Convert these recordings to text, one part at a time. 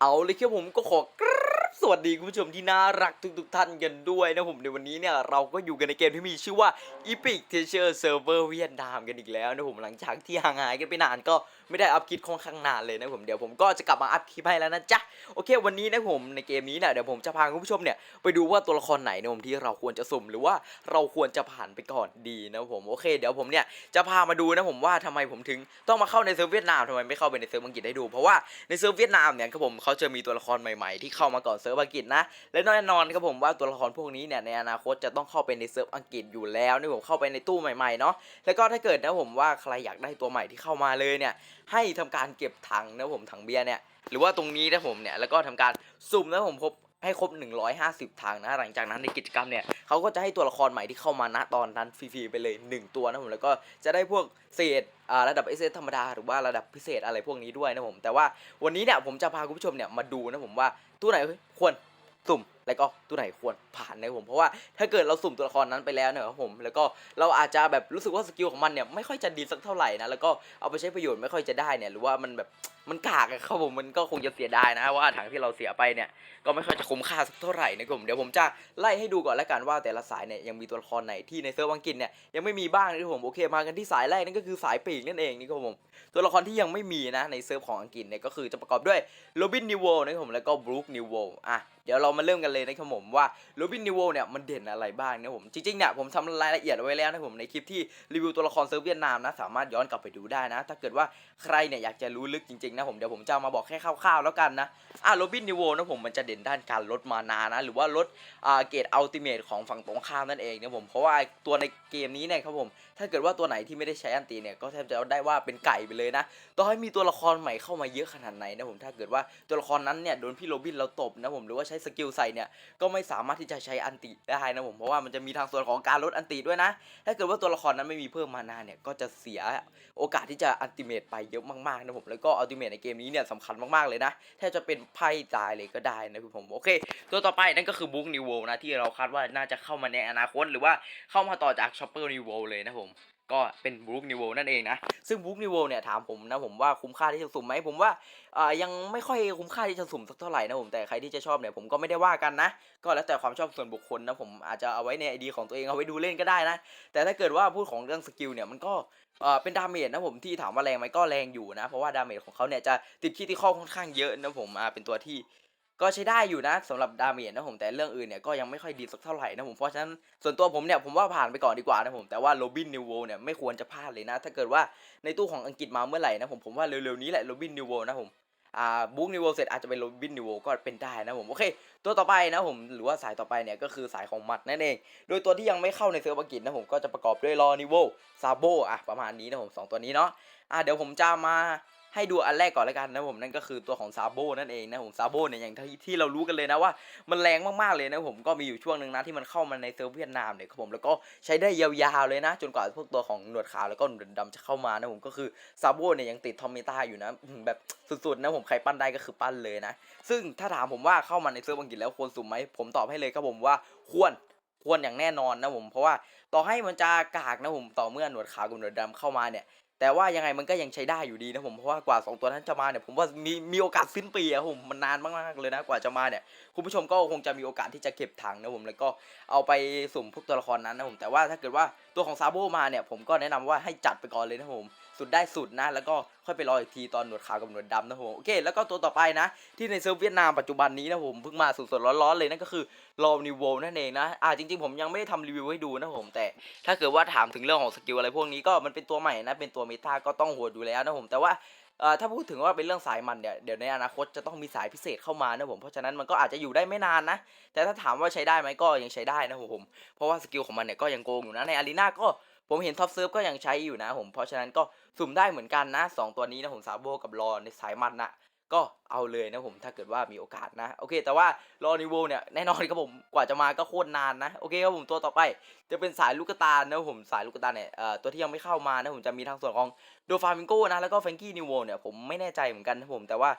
เอาเลยครับผมก็ขอก สวัสดีคุณผู้ชมที่น่ารักทุกๆท่านกันด้วยนะผมในวันนี้เนี่ยเราก็อยู่กันในเกมที่มีชื่อว่า Epic Teacher Server เวียดนามกันอีกแล้วนะผมหลังจากที่ห่างหายกันไปนานก็ไม่ได้อัพคลิปค่อนข้างนานเลยนะผมเดี๋ยวผมก็จะกลับมาอัพคลิปให้แล้วนะจ๊ะโอเค วันนี้นะผมในเกมนี้เนี่ยเดี๋ยวผมจะพาคุณผู้ชมเนี่ยไปดูว่าตัวละครไหนนะผมที่เราควรจะสุ่มหรือว่าเราควรจะผ่านไปก่อนดีนะผมโอเค เดี๋ยวผมเนี่ยจะพามาดูนะผมว่าทำไมผมถึงต้องมาเข้าในเซิร์ฟเวียดนามทำไมไม่เข้าไปในเซิร์ฟอังกฤษให้ดู เพราะว่าในเซิร์ฟเวียดนามเนี่ยครับผมเขาจะมีตัวละครใหม่ๆ ที่เข้ามาก่อนซิร์ฟอังกฤษนะ และแน่นอนครับผมว่าตัวละครพวกนี้เนี่ยในอนาคตจะต้องเข้าไปในเซิร์ฟอังกฤษอยู่แล้วนี่ผมเข้าไปในตู้ใหม่ๆเนาะแล้วก็ถ้าเกิดนะผมว่าใครอยากได้ตัวใหม่ที่เข้ามาเลยเนี่ยให้ทำการเก็บถังนะผมถังเบียร์เนี่ยหรือว่าตรงนี้นะผมเนี่ยแล้วก็ทำการสุ่มนะผมพบ ให้ครบ 150 ทางนะ หลังจากนั้นในกิจกรรมเนี่ยเขาก็จะให้ตัวละครใหม่ที่เข้ามาณตอนนั้นฟรีๆไปเลย 1 ตัวนะผมแล้วก็จะได้พวกเศษระดับเอเซธรรมดาหรือว่าระดับพิเศษอะไรพวกนี้ด้วยนะผมแต่ว่าวันนี้เนี่ยผมจะพาคุณผู้ชมเนี่ยมาดูนะผมว่าตัวไหนควรสุ่ม แล้วก็ตัวไหนควรผ่านนะผมเพราะว่าถ้าเกิดเราสุ่มตัวละครนั้นไปแล้วเนี่ยครับผมแล้วก็เราอาจจะแบบรู้สึกว่าสกิลของมันเนี่ยไม่ค่อยจะดีสักเท่าไหร่นะแล้วก็เอาไปใช้ประโยชน์ไม่ค่อยจะได้เนี่ยหรือว่ามันแบบมันกากอะครับผมมันก็คงจะเสียดายนะว่าถังที่เราเสียไปเนี่ยก็ไม่ค่อยจะคุ้มค่าสักเท่าไหร่นะครับผมเดี๋ยวผมจะไล่ให้ดูก่อนแล้วกันว่าแต่ละสายเนี่ยยังมีตัวละครไหนที่ในเซิร์ฟอังกฤษเนี่ยยังไม่มีบ้างนะครับผมโอเคมากันที่สายแรกนั่นก็คือสายปีกนั่นเองนี่ครับผมตัวละครที่ยังไม่มีนะในเซิร์ฟของอังกฤษเนี่ยก็คือจะประกอบด้วยโรบินนิวโวนะครับผมแล้วก็บรูคนิวโวอะเดี๋ยวเรามาเริ่มกันเลยนะครับผมว่าโรบินนิวโวเนี่ยมันเด่นอะไรบ้างนะผมจริงๆเนี่ยผมทำรายละเอียดไว้แล้วนะผมในคลิปที่รีวิวตัวละครเซิร์ฟเวียดนามนะสามารถย้อนกลับไปดูได้นะ ถ้าเกิดว่าใครเนี่ยอยากจะรู้ลึกจริงๆนะผมเดี๋ยวผมจะมาบอกแค่คร่าวๆแล้วกันนะอะโรบินนิวโวนะผมมันจะเด่นด้านการลดมานานะหรือว่าลดอ่าเกรดอัลติเมทของฝั่งตรงข้ามนั่นเองนะผมเพราะว่าตัวในเกมนี้เนี่ยครับผมถ้าเกิดว่าตัวไหนที่ไม่ได้ใช้อันตีเนี่ยก็แทบจะได้ว่าเป็นไก่ไปเลยนะต่อให้มีตัวละครใหม่เข้ามาเยอะขนาดไหนนะผมถ้าเกิดว่าตัวละครนั้นเนี่ยโดนพี่โรบินเราตบนะผมหรือว่าใช้สกิลใส่เนี่ยก็ไม่สามารถที่จะใช้อันติได้นะผมเพราะว่ามันจะมีทางส่วนของการลดอันติด้วยนะ ถ้าเกิดว่าตัวละครนั้นไม่มีเพิ่มมานาเนี่ยก็จะเสียโอกาสที่จะอันติเมตไปเยอะมากๆนะผมแล้วก็อัลติเมตในเกมนี้เนี่ยสำคัญมากๆเลยนะแทบจะเป็นไพ่ตายเลยก็ได้นะคุณผมโอเค ตัวต่อไปนั่นก็คือบุ๊กนิวโวนะที่เราคาดว่าน่าจะเข้ามาในอนาคตหรือว่าเข้ามาต่อจากช็อปเปอร์นิวโวเลยนะผม ก็เป็นบรูคนิวโวนั่นเองนะ ซึ่งบรูคนิวโวเนี่ยถามผมนะผมว่าคุ้มค่าที่จะสุ่มไหมผมว่ายังไม่ค่อยคุ้มค่าที่จะสุ่มสักเท่าไหร่นะผมแต่ใครที่จะชอบเนี่ยผมก็ไม่ได้ว่ากันนะ ก็แล้วแต่ความชอบส่วนบุคคลนะผมอาจจะเอาไว้ในไอดีของตัวเองเอาไว้ดูเล่นก็ได้นะ แต่ถ้าเกิดว่าพูดของเรื่องสกิลเนี่ยมันก็เป็นดาเมจนะผมที่ถามว่าแรงไหมก็แรงอยู่นะ เพราะว่าดาเมจของเขาเนี่ยจะติดคีที่ข้อค่อนข้างเยอะนะผมเป็นตัวที่ ก็ใช้ได้อยู่นะสำหรับดาเมจนะผมแต่เรื่องอื่นเนี่ยก็ยังไม่ค่อยดีสักเท่าไหร่นะผมเพราะฉะนั้นส่วนตัวผมเนี่ยผมว่าผ่านไปก่อนดีกว่านะผมแต่ว่าโรบินนิวโวเนี่ยไม่ควรจะพลาดเลยนะ ถ้าเกิดว่าในตู้ของอังกฤษมาเมื่อไหร่นะผมผมว่าเร็วๆนี้แหละโรบินนิวโวนะผมอ่าบุ๊กนิวโวเสร็จอาจจะเป็นโรบินนิวโวก็เป็นได้นะผมโอเค ตัวต่อไปนะผมหรือว่าสายต่อไปเนี่ยก็คือสายของมัดนั่นเอง โดยตัวที่ยังไม่เข้าในเซิร์ฟอังกฤษนะผมก็จะประกอบด้วยรอนิวโวซาโบอะประมาณนี้นะผมสองตัวนี้เนาะอะเดี๋ยวผมจะมา ให้ดูอันแรกก่อนแล้วกันนะผมนั่นก็คือตัวของซาโบนั่นเองนะผมซาโบเนี่ยอย่างที่ที่เรารู้กันเลยนะว่ามันแรงมากๆเลยนะผมก็มีอยู่ช่วงหนึ่งนะที่มันเข้ามาในเซิร์ฟเวียดนามเนี่ยครับผมแล้วก็ใช้ได้ยาวๆเลยนะ จนกว่าพวกตัวของหนวดขาวแล้วก็หนวดดำจะเข้ามานะผมก็คือซาโบเนี่ยยังติดทอมเมตาอยู่นะแบบสุดๆนะผมใครปั้นได้ก็คือปั้นเลยนะ ซึ่งถ้าถามผมว่าเข้ามาในเซิร์ฟอังกฤษแล้วควรสุ่มไหมผมตอบให้เลยครับผมว่าควรควรอย่างแน่นอนนะผมเพราะว่าต่อให้มันจะกากนะผมต่อเมื่อหนวดขาวกับหนวดดำเข้ามาเนี่ย แต่ว่ายังไงมันก็ยังใช้ได้อยู่ดีนะผมเพราะว่ากว่า 2 ตัวนั้นจะมาเนี่ยผมว่ามีมีโอกาสสิ้นปีอะผมมันนานมากๆเลยนะกว่าจะมาเนี่ยคุณผู้ชมก็คงจะมีโอกาสที่จะเก็บถังนะผมแล้วก็เอาไปสุ่มพวกตัวละครนั้นนะผมแต่ว่าถ้าเกิดว่าตัวของซาโบมาเนี่ยผมก็แนะนำว่าให้จัดไปก่อนเลยนะผม สุดได้สุดนะ แล้วก็ค่อยไปรออีกทีตอนหนวดขาวกับหนวดดำนะผมโอเคแล้วก็ตัวต่อไปนะ ที่ในเซิร์ฟเวียดนามปัจจุบันนี้นะผมเพิ่งมาสดๆร้อนๆเลยนั่นก็คือรอนิวโวนั่นเองนะอ่าจริงๆผมยังไม่ได้ทำรีวิวให้ดูนะผมแต่ ถ้าเกิดว่าถามถึงเรื่องของสกิลอะไรพวกนี้ก็มันเป็นตัวใหม่นะเป็นตัวเมตาก็ต้องโหดอยู่แล้วนะผมแต่ว่าเอ่อถ้าพูดถึงว่าเป็นเรื่องสายมันเนี่ยเดี๋ยวในอนาคตจะต้องมีสายพิเศษเข้ามานะผมเพราะฉะนั้นมันก็อาจจะอยู่ได้ไม่นานนะ แต่ถ้าถามว่าใช้ได้ไหมก็ยังใช้ได้นะผม เพราะว่าสกิลของมันเนี่ยก็ยังโกงอยู่นะในอารีนาก็ ผมเห็นท็อปเซิร์ฟก็ยังใช้อยู่นะผมเพราะฉะนั้นก็สุ่มได้เหมือนกันนะสองตัวนี้นะผมซาโบกับรอในสายมันนะก็เอาเลยนะผมถ้าเกิดว่ามีโอกาสนะ โอเค แต่ว่ารอนิโวเนี่ยแน่นอนครับผมกว่าจะมาก็โคตรนานนะ โอเคครับผมตัวต่อไป จะเป็นสายลูกกระตานะผมสายลูกกระตาเนี่ยเอ่อตัวที่ยังไม่เข้ามานะผมจะมีทางส่วนของโดฟามิงโกนะแล้วก็แฟงกี้นิวโวเนี่ยผมไม่แน่ใจเหมือนกันนะผมแต่ว่า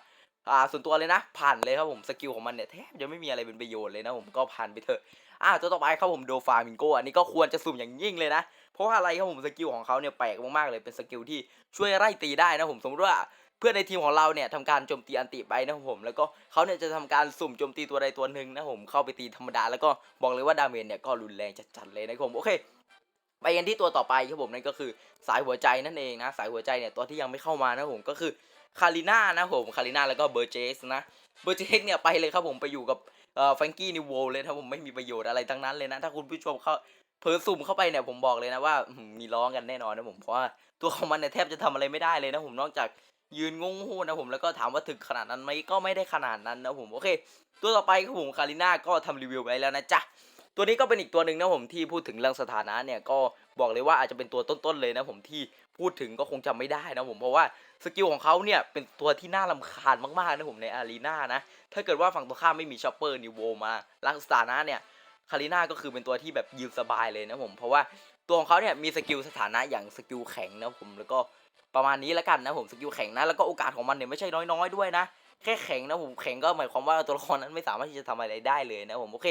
อ่าส่วนตัวเลยนะ ผ่านเลยครับผมสกิลของมันเนี่ยแทบจะไม่มีอะไรเป็นประโยชน์เลยนะผมก็ผ่านไปเถอะอ่าตัวต่อไปครับผมโดฟามิงโกอันนี้ก็ควรจะสุ่มอย่างยิ่งเลยนะ เพราะว่าอะไรครับผมสกิลของเขาเนี่ยแปลกมากๆเลยเป็นสกิลที่ช่วยไล่ตีได้นะผมสมมติว่าเพื่อนในทีมของเราเนี่ยทำการโจมตีอันติไปนะผม แล้วก็เขาเนี่ยจะทำการสุ่มโจมตีตัวใดตัวหนึ่งนะผมเข้าไปตีธรรมดาแล้วก็บอกเลยว่าดาเมจเนี่ยก็รุนแรงจัดๆเลยนะผมโอเคไปกันที่ตัวต่อไปครับผมนั่นก็คือสายหัวใจนั่นเองนะสายหัวใจเนี่ยตัวที่ยังไม่เข้ามานะผมก็คือคาริน่านะผมคาริน่าแล้วก็เบอร์เจสนะเบอร์เจสเนี่ยไปเลยครับผมไปอยู่กับเอ่อแฟรงกี้นิวโวเลยนะครับผมไม่มีประโยชน์อะไรทั้งนั้นเลยนะถ้าคุณผู้ชมเขา เพิ่สุ่มเข้าไปเนี่ยผมบอกเลยนะว่ามีร้องกันแน่นอนนะผมเพราะว่าตัวของมันเนี่ยแทบจะทำอะไรไม่ได้เลยนะผมนอกจากยืนงงๆนะผมแล้วก็ถามว่าถึกขนาดนั้นไหมก็ไม่ได้ขนาดนั้นนะผมโอเค ตัวต่อไปครับผมคาริน่าก็ทำรีวิวไปแล้วนะจ๊ะตัวนี้ก็เป็นอีกตัวหนึ่งนะผมที่พูดถึงเรื่องสถานะเนี่ยก็บอกเลยว่าอาจจะเป็นตัวต้นๆเลยนะผมที่พูดถึงก็คงจำไม่ได้นะผมเพราะว่าสกิลของเขาเนี่ยเป็นตัวที่น่ารำคาญมากๆนะผมในอารีนานะถ้าเกิดว่าฝั่งตัวข้ามไม่มีชอปเปอร์นิวโวมาลังสถานะเนี่ย คาริน่าก็คือเป็นตัวที่แบบยืนสบายเลยนะผม เพราะว่าตัวของเขาเนี่ยมีสกิลสถานะอย่างสกิลแข็งนะผมแล้วก็ประมาณนี้แล้วกันนะผมสกิลแข็งนะแล้วก็โอกาสของมันเนี่ยไม่ใช่น้อยๆด้วยนะแค่แข็งนะผมแข็งก็หมายความว่าตัวละครนั้นไม่สามารถที่จะทำอะไรได้เลยนะผมโอเค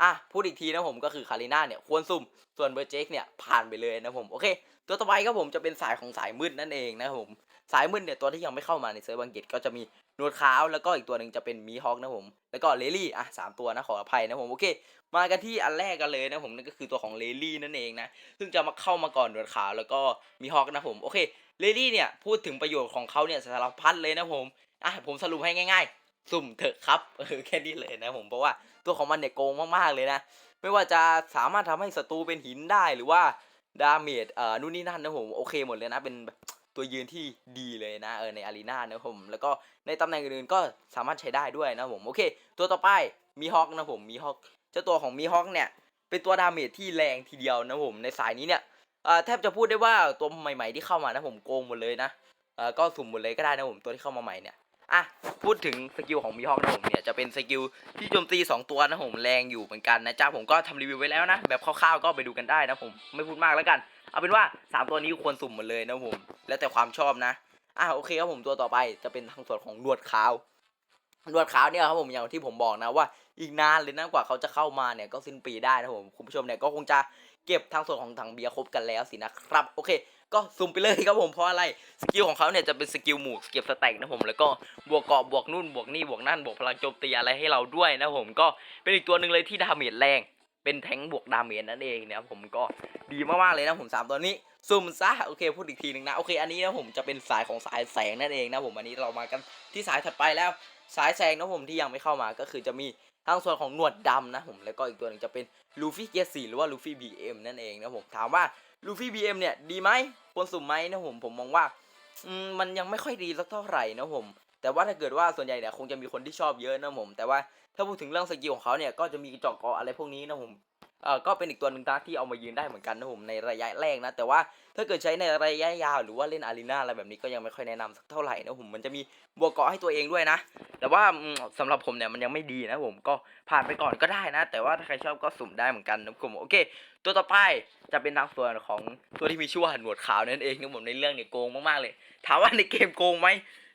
อะพูดอีกทีนะผมก็คือคาริน่าเนี่ยควรซุ่มส่วนเบอร์เจกเนี่ยผ่านไปเลยนะผมโอเค ตัวต่อไปครับผมจะเป็นสายของสายมืดนั่นเองนะผม สายมืดเนี่ยตัวที่ยังไม่เข้ามาในเซิร์ฟอังกฤษก็จะมีนวดขาวแล้วก็อีกตัวหนึ่งจะเป็นมีฮอคนะผม แล้วก็เลลี่อะสามตัวนะขออภัยนะผมโอเค มากันที่อันแรกกันเลยนะผมนั่นก็คือตัวของเลลี่นั่นเองนะซึ่งจะมาเข้ามาก่อนนวดขาวแล้วก็มีฮอคนะผมโอเคเลลี่เนี่ยพูดถึงประโยชน์ของเขาเนี่ยสารพัดเลยนะผมอะผมสรุปให้ง่ายๆ สุ่มเถอะครับเออแค่นี้เลยนะผมเพราะว่าตัวของมันเนี่ยโกงมากๆเลยนะไม่ว่าจะสามารถทำให้ศัตรูเป็นหินได้หรือว่าดาเมจเอ่อนู่นนี่นั่นนะผมโอเคหมดเลยนะเป็น ตัวยืนที่ดีเลยนะเออในอารีนานะผมแล้วก็ในตำแหน่งอื่นๆก็สามารถใช้ได้ด้วยนะผมโอเค ตัวต่อไปมีฮอคนะผมมีฮอคเจ้าตัวของมีฮอคเนี่ยเป็นตัวดาเมจที่แรงทีเดียวนะผมในสายนี้เนี่ยเออแทบจะพูดได้ว่าตัวใหม่ๆที่เข้ามานะผมโกงหมดเลยนะเออก็สุ่มหมดเลยก็ได้นะผมตัวที่เข้ามาใหม่เนี่ย อะพูดถึงสกิลของมีฮอคนะผมเนี่ยจะเป็นสกิลที่โจมตี 2 ตัวนะผมแรงอยู่เหมือนกันนะจ๊ะผมก็ทำรีวิวไว้แล้วนะ แบบคร่าวๆก็ไปดูกันได้นะผมไม่พูดมากแล้วกัน เอาเป็นว่า 3 ตัวนี้ควรสุ่มหมดเลยนะผม แล้วแต่ความชอบนะอะโอเคครับผมตัวต่อไปจะเป็นทางส่วนของหนวดขาวหนวดขาวเนี่ยครับผมอย่างที่ผมบอกนะว่าอีกนานเลยนะกว่าเขาจะเข้ามาเนี่ยก็สิ้นปีได้นะผมคุณผู้ชมเนี่ยก็คงจะ เก็บทางส่วนของถังเบียร์ครบกันแล้วสินะครับ โอเค ก็สุ่มไปเลยครับผมเพราะอะไรสกิลของเขาเนี่ยจะเป็นสกิลหมู่เก็บสแต็กนะผมแล้วก็บวกเกาะบวกนู่นบวกนี่บวกนั่นบวกพลังโจมตีอะไรให้เราด้วยนะผมก็เป็นอีกตัวหนึ่งเลยที่ดาเมจแรงเป็นแทงบวกดาเมจนั่นเองนะครับผมก็ดีมากๆเลยนะผมสามตัวนี้สุ่มซะโอเคพูดอีกทีหนึ่งนะโอเคอันนี้นะผมจะเป็นสายของสายแสงนั่นเองนะผมอันนี้เรามากันที่สายถัดไปแล้วสายแสงนะผมที่ยังไม่เข้ามาก็คือจะมี ทางส่วนของหนวดดำนะผมแล้วก็อีกตัวหนึ่งจะเป็นลูฟี่เกียร์สี่หรือว่าลูฟี่บีเอ็มนั่นเองนะผมถามว่าลูฟี่บีเอ็มเนี่ยดีไหมควรสุ่มไหมนะผมผมมองว่ามันยังไม่ค่อยดีสักเท่าไหร่นะผม แต่ว่าถ้าเกิดว่าส่วนใหญ่เนี่ยคงจะมีคนที่ชอบเยอะนะผม แต่ว่าถ้าพูดถึงเรื่องสกิลของเขาเนี่ยก็จะมีจอกกออะไรพวกนี้นะผม เออก็เป็นอีกตัวหนึ่งนะที่เอามายืนได้เหมือนกันนะผมในระยะแรกนะแต่ว่าถ้าเกิดใช้ในระยะยาวหรือว่าเล่นอารีนาอะไรแบบนี้ก็ยังไม่ค่อยแนะนำสักเท่าไหร่นะผมมันจะมีบวกเกาะให้ตัวเองด้วยนะ แต่ว่าอืมสำหรับผมเนี่ยมันยังไม่ดีนะผมก็ผ่านไปก่อนก็ได้นะ แต่ว่าถ้าใครชอบก็สุ่มได้เหมือนกันนะผมโอเค ตัวต่อไปจะเป็นทางส่วนของตัวที่มีชื่อว่าหนวดขาวนั่นเองนะผมในเรื่องเนี่ยโกงมากๆเลย ถามว่าในเกมโกงไหม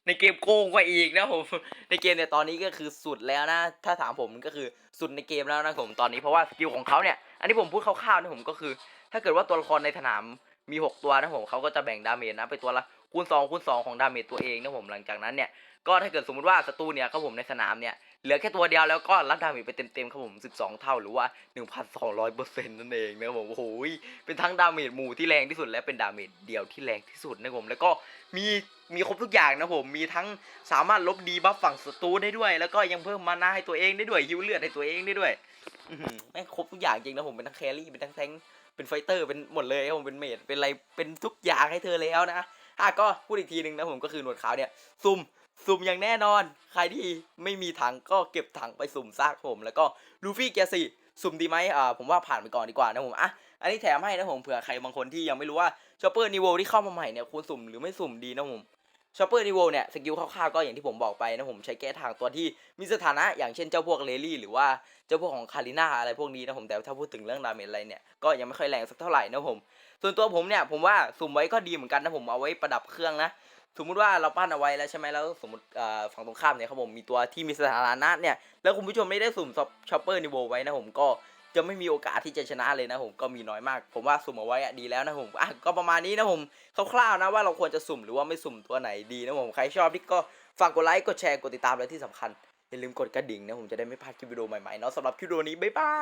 ในเกมโกงกว่าอีกนะผม ในเกมเนี่ยตอนนี้ก็คือสุดแล้วนะ ถ้าถามผมก็คือสุดในเกมแล้วนะผมตอนนี้เพราะว่าสกิลของเขาเนี่ย อันนี้ผมพูดคร่าวๆนะผมก็คือ ถ้าเกิดว่าตัวละครในสนามมี 6 ตัวนะผมเขาก็จะแบ่งดาเมจนะไปตัวละคูณ2คูณ2ของดาเมจตัวเองนะผมหลังจากนั้นเนี่ยก็ถ้าเกิดสมมติว่าศัตรูเนี่ยเขาผมในสนามเนี่ย เหลือแค่ตัวเดียวแล้วก็รับดาเมจไปเต็มๆครับผม 12 เท่าหรือว่า 1,200เปอร์เซ็นต์นั่นเองนะครับผมโอ้โหเป็นทั้งดาเมจหมู่ที่แรงที่สุด และเป็นดาเมจเดียวที่แรงที่สุดนะครับผมแล้วก็มีมีครบทุกอย่างนะผมมีทั้งสามารถลบดีบัฟฝั่งศัตรูได้ด้วย แล้วก็ยังเพิ่มมานาให้ตัวเองได้ด้วยฮิวเลือดให้ตัวเองได้ด้วยอื้อหือแม่งครบทุกอย่างจริงนะผมเป็นทั้งแครี่เป็นทั้งแทงเป็นไฟเตอร์เป็นหมดเลยครับผมเป็นเมจเป็นอะไรเป็นทุกอย่างให้เธอแล้วนะอะก็พูดอีกทีหนึ่งนะผมก็คือหนวดขาวเนี่ยซุ่ม สุ่มอย่างแน่นอน ใครที่ไม่มีถังก็เก็บถังไปสุ่มซากผม แล้วก็ลูฟี่เกียร์สี่สุ่มดีไหมอ่าผมว่าผ่านไปก่อนดีกว่านะผมอะอันนี้แถมให้นะผมเผื่อใครบางคนที่ยังไม่รู้ว่าชอปเปอร์นิโวที่เข้ามาใหม่เนี่ยควรสุ่มหรือไม่สุ่มดีนะผมชอปเปอร์นิโวเนี่ยสกิลคร่าวๆก็อย่างที่ผมบอกไปนะผมใช้แก้ทางตัวที่มีสถานะอย่างเช่นเจ้าพวกเลลี่หรือว่าเจ้าพวกของคาริน่าอะไรพวกนี้นะผมแต่ถ้าพูดถึงเรื่องดาเมจอะไรเนี่ยก็ยังไม่ค่อยแรงสักเท่าไหร่นะผม ส่วนตัวผมเนี่ยผมว่าสุ่มไว้ก็ดีเหมือนกันนะผมเอาไว้ประดับเครื่องนะ สมมุติว่าเราปั้นเอาไว้แล้วใช่ไหมแล้วสมมติฝั่งตรงข้ามเนี่ยครับผมมีตัวที่มีสถานะเนี่ยแล้วคุณผู้ชมไม่ได้สุ่มช็อปเปอร์นิโวไว้นะผมก็จะไม่มีโอกาสที่จะชนะเลยนะผมก็มีน้อยมาก ผมว่าสุ่มเอาไว้อะดีแล้วนะผมอะก็ประมาณนี้นะผมคร่าวๆนะว่าเราควรจะสุ่มหรือว่าไม่สุ่มตัวไหนดีนะผมใครชอบที่ก็ฝากกดไลค์กดแชร์กดติดตามและที่สำคัญอย่าลืมกดกระดิ่งนะผมจะได้ไม่พลาดคลิปวิดีโอใหม่ๆเนาะสำหรับคลิปวิดีโอนี้บ๊ายบาย